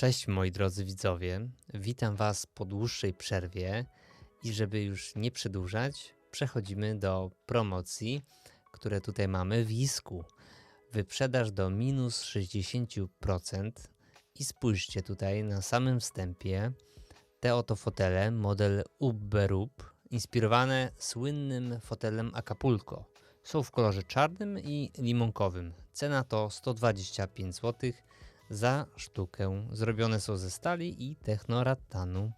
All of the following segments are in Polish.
Cześć moi drodzy widzowie, witam Was po dłuższej przerwie i żeby już nie przedłużać, przechodzimy do promocji, które tutaj mamy w Isku. Wyprzedaż do minus 60% i spójrzcie tutaj na samym wstępie te oto fotele model Ubberub inspirowane słynnym fotelem Acapulco. Są w kolorze czarnym i limonkowym. Cena to 125 zł za sztukę. Zrobione są ze stali i technoratanu.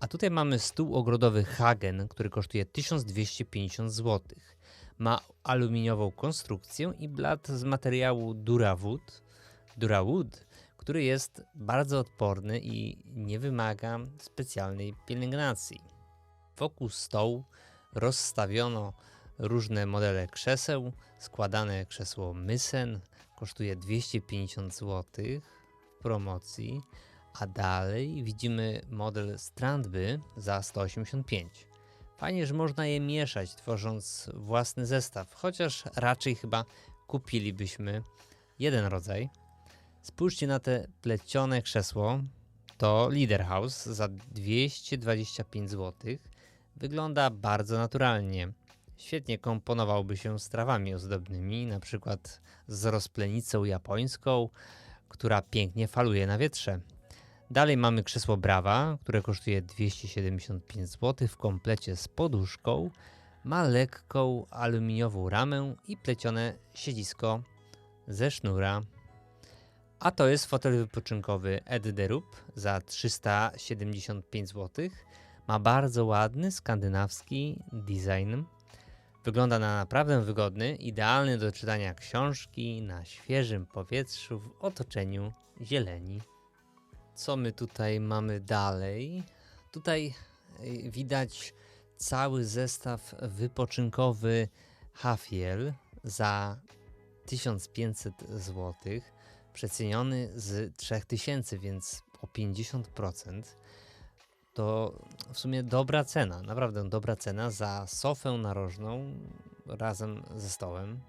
A tutaj mamy stół ogrodowy Hagen, który kosztuje 1250 zł. Ma aluminiową konstrukcję i blat z materiału Durawood, Durawood, który jest bardzo odporny i nie wymaga specjalnej pielęgnacji. Wokół stołu rozstawiono różne modele krzeseł. Składane krzesło Mysen kosztuje 250 zł w promocji, a dalej widzimy model Strandby za 185. Fajnie, że można je mieszać, tworząc własny zestaw, chociaż raczej chyba kupilibyśmy jeden rodzaj. Spójrzcie na te plecione krzesło. To Leader House za 225 zł. Wygląda bardzo naturalnie. Świetnie komponowałby się z trawami ozdobnymi, na przykład z rozplenicą japońską, która pięknie faluje na wietrze. Dalej mamy krzesło Brawa, które kosztuje 275 zł w komplecie z poduszką. Ma lekką aluminiową ramę i plecione siedzisko ze sznura. A to jest fotel wypoczynkowy Ed Derup za 375 zł. Ma bardzo ładny skandynawski design. Wygląda na naprawdę wygodny, idealny do czytania książki na świeżym powietrzu w otoczeniu zieleni. Co my tutaj mamy dalej? Tutaj y, widać cały zestaw wypoczynkowy Hafiel za 1500 zł, przeceniony z 3000, więc o 50% to w sumie dobra cena, naprawdę dobra cena za sofę narożną razem ze stołem.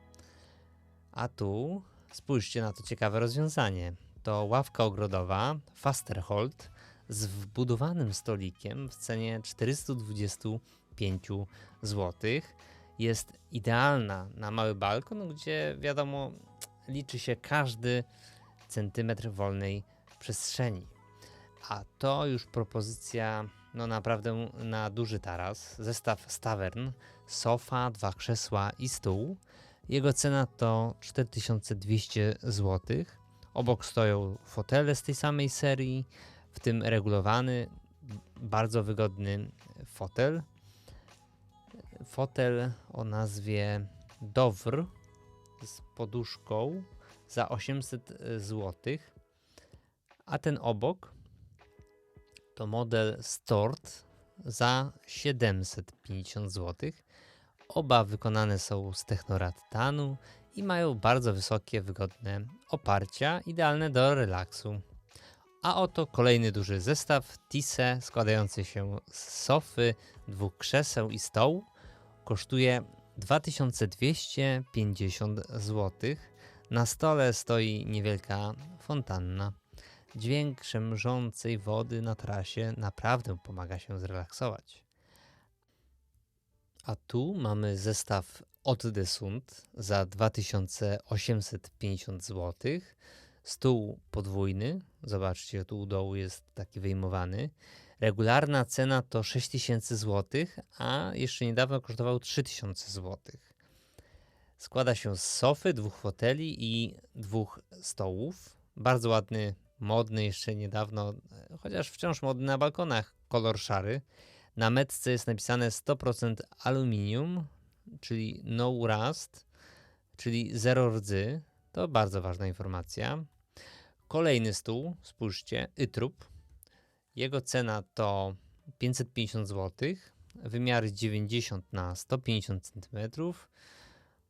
A tu spójrzcie na to ciekawe rozwiązanie. To ławka ogrodowa Fasterhold z wbudowanym stolikiem w cenie 425 zł. Jest idealna na mały balkon, gdzie wiadomo liczy się każdy centymetr wolnej przestrzeni. A to już propozycja, no naprawdę na duży taras. Zestaw Stavern, sofa, dwa krzesła i stół. Jego cena to 4200 zł. Obok stoją fotele z tej samej serii, w tym regulowany, bardzo wygodny fotel. Fotel o nazwie Dowr z poduszką za 800 zł. A ten obok to model Stort za 750 zł. Oba wykonane są z technorattanu i mają bardzo wysokie, wygodne oparcia, idealne do relaksu. A oto kolejny duży zestaw Tise składający się z sofy, dwóch krzeseł i stołu. Kosztuje 2250 zł. Na stole stoi niewielka fontanna. Dźwięk szemrzącej wody na trasie naprawdę pomaga się zrelaksować. A tu mamy zestaw od Desund za 2850 zł. Stół podwójny, zobaczcie, tu u dołu jest taki wyjmowany. Regularna cena to 6000 zł, a jeszcze niedawno kosztował 3000 zł. Składa się z sofy, dwóch foteli i dwóch stołów. Bardzo ładny modny jeszcze niedawno, chociaż wciąż modny na balkonach, kolor szary. Na metce jest napisane 100% aluminium, czyli no rust, czyli zero rdzy. To bardzo ważna informacja. Kolejny stół, spójrzcie, Ytrup. Jego cena to 550 zł, wymiary 90 na 150 cm.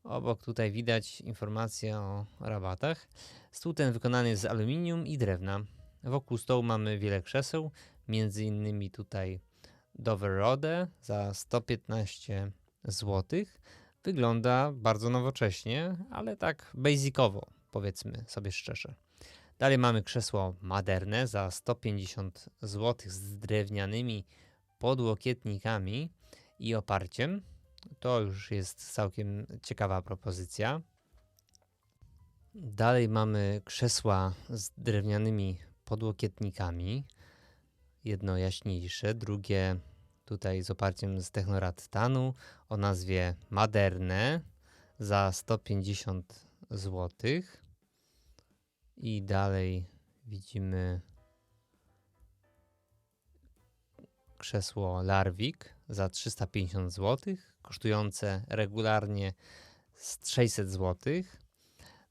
Obok tutaj widać informację o rabatach. Stół ten wykonany jest z aluminium i drewna. Wokół stołu mamy wiele krzeseł, między innymi tutaj Dover Rode za 115 zł. Wygląda bardzo nowocześnie, ale tak basicowo, powiedzmy sobie szczerze. Dalej mamy krzesło maderne za 150 zł z drewnianymi podłokietnikami i oparciem. To już jest całkiem ciekawa propozycja. Dalej mamy krzesła z drewnianymi podłokietnikami. Jedno jaśniejsze, drugie tutaj z oparciem z technorattanu o nazwie Maderne za 150 zł. I dalej widzimy krzesło Larvik za 350 zł, kosztujące regularnie 600 zł.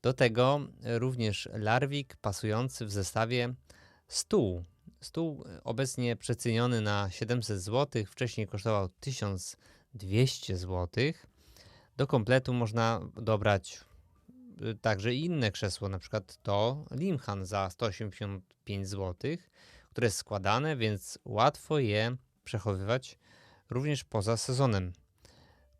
Do tego również Larvik pasujący w zestawie stół. Stół obecnie przeceniony na 700 zł, wcześniej kosztował 1200 zł. Do kompletu można dobrać y, także inne krzesło, na przykład to Limhan za 185 zł, które jest składane, więc łatwo je przechowywać również poza sezonem.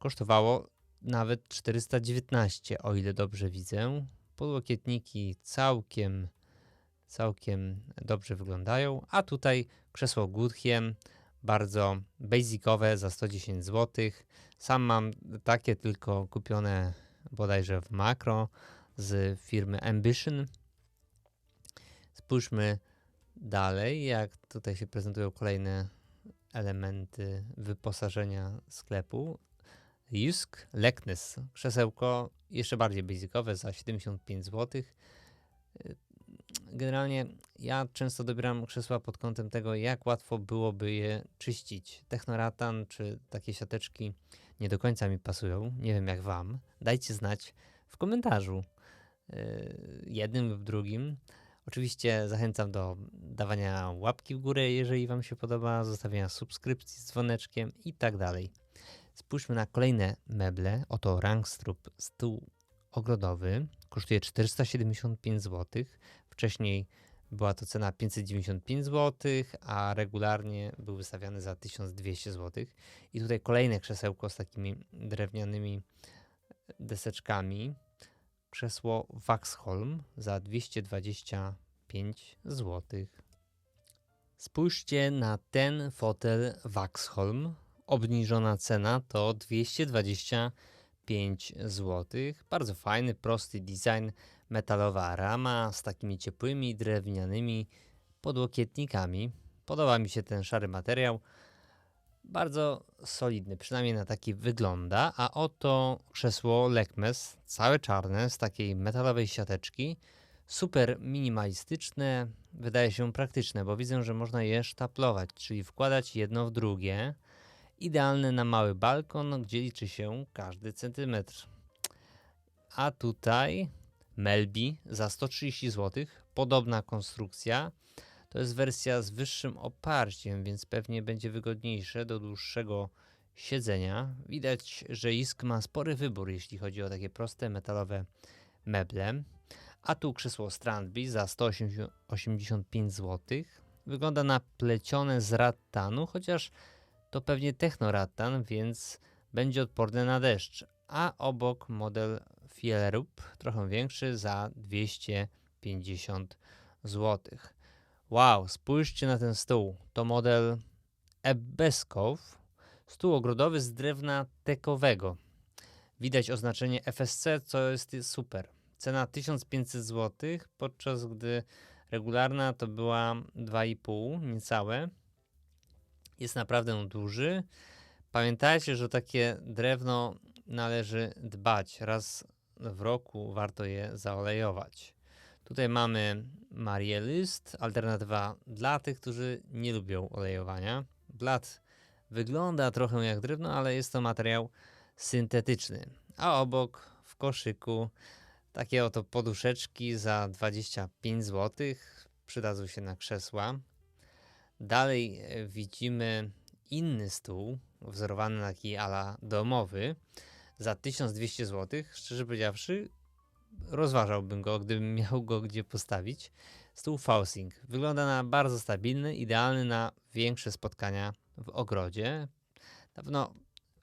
Kosztowało nawet 419, o ile dobrze widzę. Podłokietniki całkiem, całkiem dobrze wyglądają, a tutaj krzesło Goodhiem, bardzo basicowe za 110 zł. Sam mam takie tylko kupione bodajże w makro z firmy Ambition. Spójrzmy dalej, jak tutaj się prezentują kolejne elementy wyposażenia sklepu. Jusk Leknes, krzesełko jeszcze bardziej basicowe za 75 zł. Generalnie ja często dobieram krzesła pod kątem tego, jak łatwo byłoby je czyścić. Technoratan czy takie siateczki nie do końca mi pasują. Nie wiem jak wam. Dajcie znać w komentarzu. Yy, jednym lub drugim. Oczywiście zachęcam do dawania łapki w górę, jeżeli Wam się podoba, zostawienia subskrypcji z dzwoneczkiem i tak dalej. Spójrzmy na kolejne meble. Oto Rangstrup stół ogrodowy. Kosztuje 475 zł. Wcześniej była to cena 595 zł, a regularnie był wystawiany za 1200 zł. I tutaj kolejne krzesełko z takimi drewnianymi deseczkami. Krzesło Waxholm za 225 zł. Spójrzcie na ten fotel Waxholm. Obniżona cena to 225 zł. Bardzo fajny, prosty design, metalowa rama z takimi ciepłymi drewnianymi podłokietnikami. Podoba mi się ten szary materiał. Bardzo solidny, przynajmniej na taki wygląda. A oto krzesło Lekmes, całe czarne, z takiej metalowej siateczki. Super minimalistyczne, wydaje się praktyczne, bo widzę, że można je sztaplować, czyli wkładać jedno w drugie. Idealne na mały balkon, gdzie liczy się każdy centymetr. A tutaj Melbi za 130 zł, podobna konstrukcja. To jest wersja z wyższym oparciem, więc pewnie będzie wygodniejsze do dłuższego siedzenia. Widać, że Isk ma spory wybór, jeśli chodzi o takie proste metalowe meble. A tu krzesło Strandby za 185 zł. Wygląda na plecione z rattanu, chociaż to pewnie technorattan, więc będzie odporne na deszcz. A obok model Fielerub, trochę większy, za 250 zł. Wow, spójrzcie na ten stół. To model Ebeskow, stół ogrodowy z drewna tekowego. Widać oznaczenie FSC, co jest super. Cena 1500 zł, podczas gdy regularna to była 2,5 niecałe. Jest naprawdę duży. Pamiętajcie, że takie drewno należy dbać. Raz w roku warto je zaolejować. Tutaj mamy Marię alternatywa dla tych, którzy nie lubią olejowania. Blat wygląda trochę jak drewno, ale jest to materiał syntetyczny. A obok w koszyku takie oto poduszeczki za 25 zł przydadzą się na krzesła. Dalej e, widzimy inny stół, wzorowany na taki ala domowy, za 1200 zł. Szczerze powiedziawszy, rozważałbym go, gdybym miał go gdzie postawić. Stół Fausing wygląda na bardzo stabilny, idealny na większe spotkania w ogrodzie. Na pewno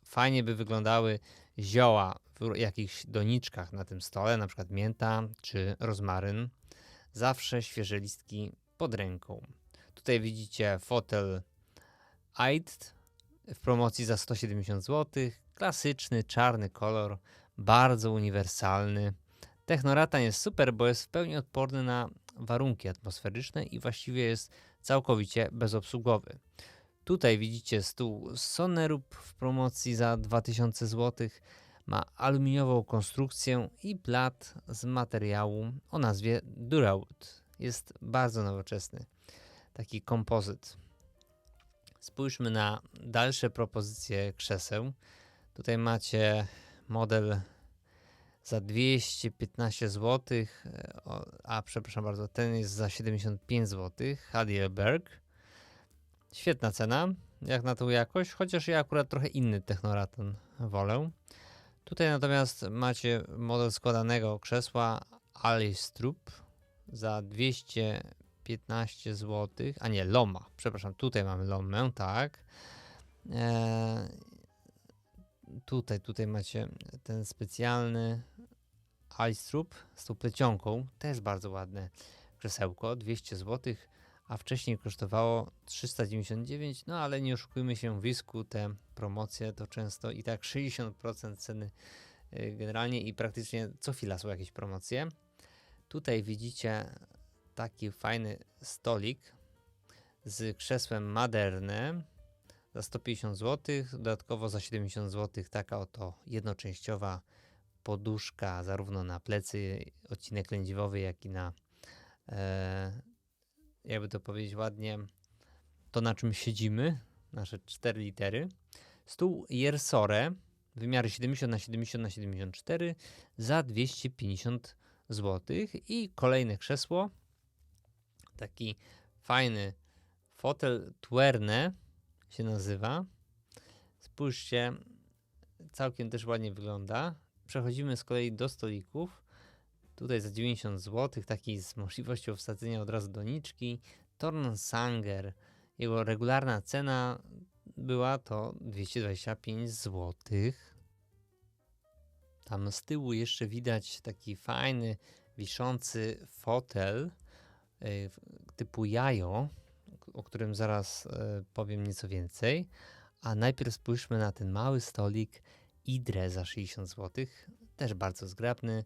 fajnie by wyglądały zioła w jakichś doniczkach na tym stole, na przykład mięta czy rozmaryn. zawsze świeże listki pod ręką. Tutaj widzicie fotel Aid w promocji za 170 zł. Klasyczny, czarny kolor, bardzo uniwersalny. Technoratan jest super, bo jest w pełni odporny na warunki atmosferyczne i właściwie jest całkowicie bezobsługowy. Tutaj widzicie stół Sonerup w promocji za 2000 zł. Ma aluminiową konstrukcję i blat z materiału o nazwie Durawood. Jest bardzo nowoczesny, taki kompozyt. Spójrzmy na dalsze propozycje krzeseł. Tutaj macie model za 215 zł, a przepraszam bardzo, ten jest za 75 zł, Heidelberg. Świetna cena, jak na tą jakość, chociaż ja akurat trochę inny Technoraton wolę. Tutaj natomiast macie model składanego krzesła Alistrup za 215 zł, a nie Loma, przepraszam, tutaj mamy Lomę, tak. Eee, tutaj, tutaj macie ten specjalny Alistrup z tą plecionką, też bardzo ładne krzesełko, 200 zł, a wcześniej kosztowało 399, no ale nie oszukujmy się, Wisku te promocje to często i tak 60% ceny y, generalnie i praktycznie co chwila są jakieś promocje. Tutaj widzicie taki fajny stolik z krzesłem Maderne za 150 zł, dodatkowo za 70 zł taka oto jednoczęściowa poduszka zarówno na plecy, odcinek lędźwiowy, jak i na e, jakby to powiedzieć ładnie, to na czym siedzimy, nasze cztery litery. Stół Jersore, wymiary 70 na 70 na 74 za 250 zł i kolejne krzesło, taki fajny fotel Tuerne się nazywa. Spójrzcie, całkiem też ładnie wygląda. Przechodzimy z kolei do stolików. Tutaj za 90 zł, taki z możliwością wsadzenia od razu doniczki. Torn Sanger, jego regularna cena była to 225 zł. Tam z tyłu jeszcze widać taki fajny, wiszący fotel typu jajo, o którym zaraz y, powiem nieco więcej. A najpierw spójrzmy na ten mały stolik Idre za 60 zł. Też bardzo zgrabny.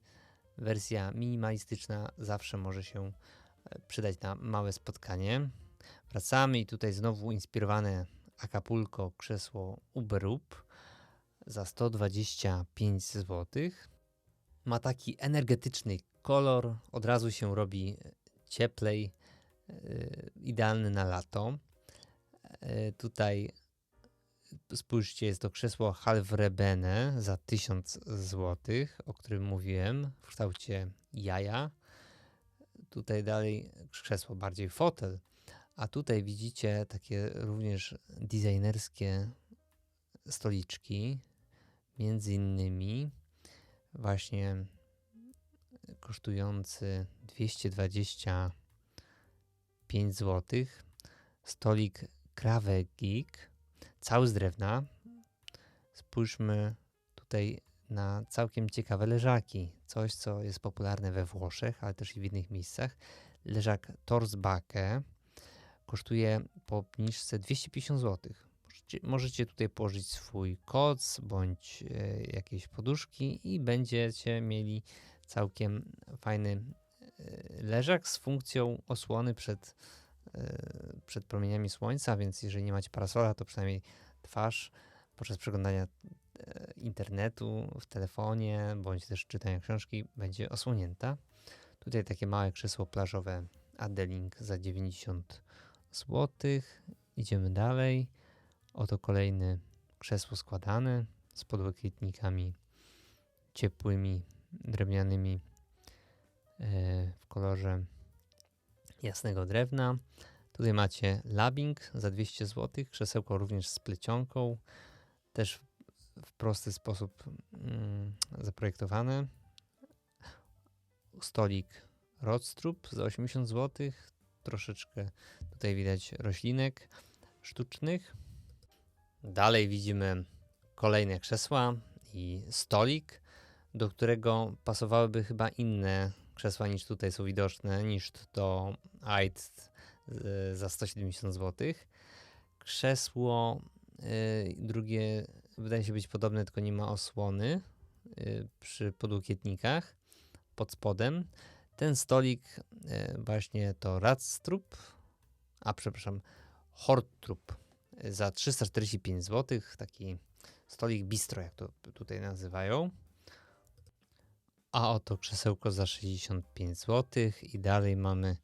Wersja minimalistyczna zawsze może się e, przydać na małe spotkanie. Wracamy i tutaj znowu inspirowane Acapulco krzesło Uberup za 125 zł. Ma taki energetyczny kolor, od razu się robi cieplej, yy, idealny na lato. Yy, tutaj spójrzcie, jest to krzesło Halvrebene za 1000 zł, o którym mówiłem, w kształcie jaja. Tutaj dalej krzesło bardziej fotel, a tutaj widzicie takie również designerskie stoliczki, między innymi właśnie kosztujący 225 zł. Stolik Krave Geek cały z drewna. Spójrzmy tutaj na całkiem ciekawe leżaki. Coś, co jest popularne we Włoszech, ale też i w innych miejscach. Leżak Torsbake kosztuje po obniżce 250 zł. Możecie, możecie tutaj położyć swój koc bądź e, jakieś poduszki i będziecie mieli całkiem fajny e, leżak z funkcją osłony przed Y, przed promieniami słońca, więc jeżeli nie macie parasola, to przynajmniej twarz podczas przeglądania y, internetu w telefonie bądź też czytania książki będzie osłonięta. Tutaj takie małe krzesło plażowe Adeling za 90 zł. Idziemy dalej. Oto kolejny krzesło składane z podłokietnikami ciepłymi, drewnianymi y, w kolorze jasnego drewna. Tutaj macie labing za 200 zł, krzesełko również z plecionką, też w prosty sposób mm, zaprojektowane. Stolik Rodstrup za 80 zł, troszeczkę tutaj widać roślinek sztucznych. Dalej widzimy kolejne krzesła i stolik, do którego pasowałyby chyba inne krzesła niż tutaj są widoczne, niż to AIT y, za 170 zł. Krzesło y, drugie wydaje się być podobne, tylko nie ma osłony y, przy podłokietnikach pod spodem. Ten stolik właśnie to Radstrup, a przepraszam, Hortrup za 345 zł. Taki stolik bistro, jak to tutaj nazywają. A oto krzesełko za 65 zł i dalej mamy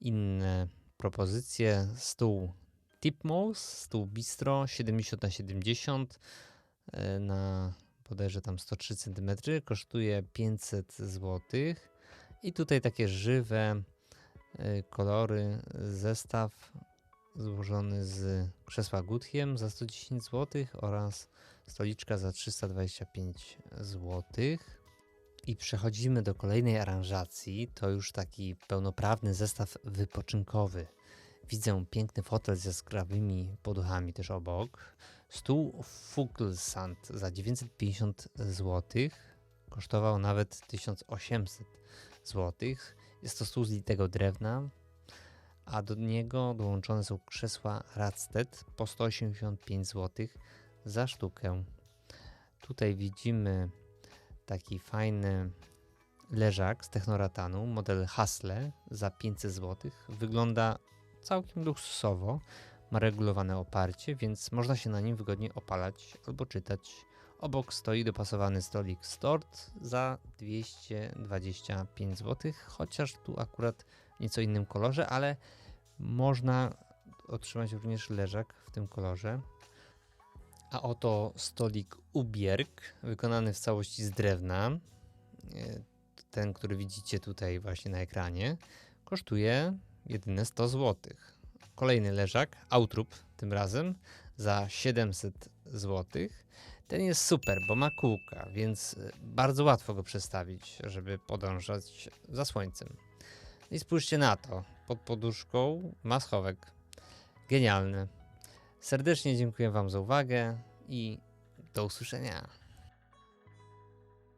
inne propozycje. Stół Tipmos, stół bistro 70 na 70 e, na bodajże tam 103 cm kosztuje 500 zł. I tutaj takie żywe e, kolory, zestaw złożony z krzesła Gutkiem za 110 zł oraz stoliczka za 325 zł. I przechodzimy do kolejnej aranżacji. To już taki pełnoprawny zestaw wypoczynkowy. Widzę piękny fotel z jaskrawymi poduchami też obok. Stół Fuglsand za 950 zł. Kosztował nawet 1800 zł. Jest to stół z litego drewna, a do niego dołączone są krzesła Radstedt po 185 zł za sztukę. Tutaj widzimy taki fajny leżak z technoratanu, model Hasle za 500 zł. Wygląda całkiem luksusowo, ma regulowane oparcie, więc można się na nim wygodnie opalać albo czytać. Obok stoi dopasowany stolik Stort za 225 zł, chociaż tu akurat w nieco innym kolorze, ale można otrzymać również leżak w tym kolorze. A oto stolik Ubierk, wykonany w całości z drewna. E, Ten, który widzicie tutaj właśnie na ekranie, kosztuje jedyne 100 zł. Kolejny leżak, Outrup tym razem, za 700 zł. Ten jest super, bo ma kółka, więc e, bardzo łatwo go przestawić, żeby podążać za słońcem. I spójrzcie na to, pod poduszką ma schowek. Genialny. Serdecznie dziękuję Wam za uwagę i do usłyszenia.